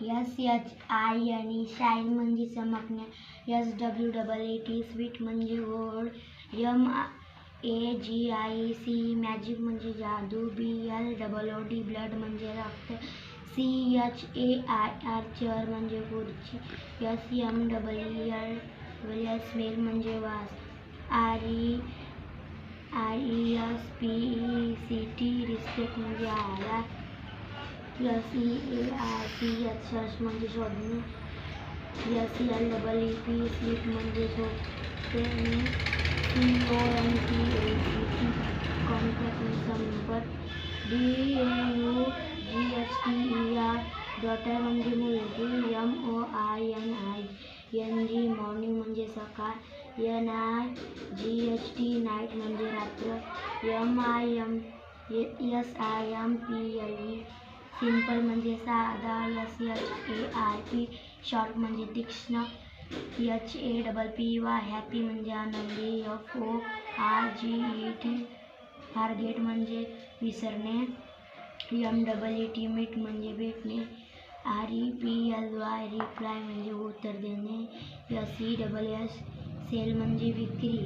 S H I आणि shine म्हणजे चमकणे. S W double A T sweet म्हणजे गोड यम ए जी आय सी मॅजिक म्हणजे जादू. B L double O D blood म्हणजे रक्त. C H A I R chair म्हणजे खुर्ची S M double L double S smell म्हणजे वास. R E I E S P E C T respect म्हणजे आयात S E A I C H search म्हणजे शोधणे S L double E P sleep म्हणजे झोपणे C O N T A C T contact संपर्क D A U G H T E R daughter म्हणजे मुलगी M O I N I N G morning म्हणजे सकाळ N I G H T night म्हणजे रात्र M I M S I M P L E simple म्हणजे साधा S H A I P short म्हणजे तीक्ष्ण H A double P Y happy म्हणजे Anandi F O R G E T forget म्हणजे विसरणे M double E T meet म्हणजे भेटणे R E P L Y reply म्हणजे उत्तर देणे S E double S sell म्हणजे विक्री.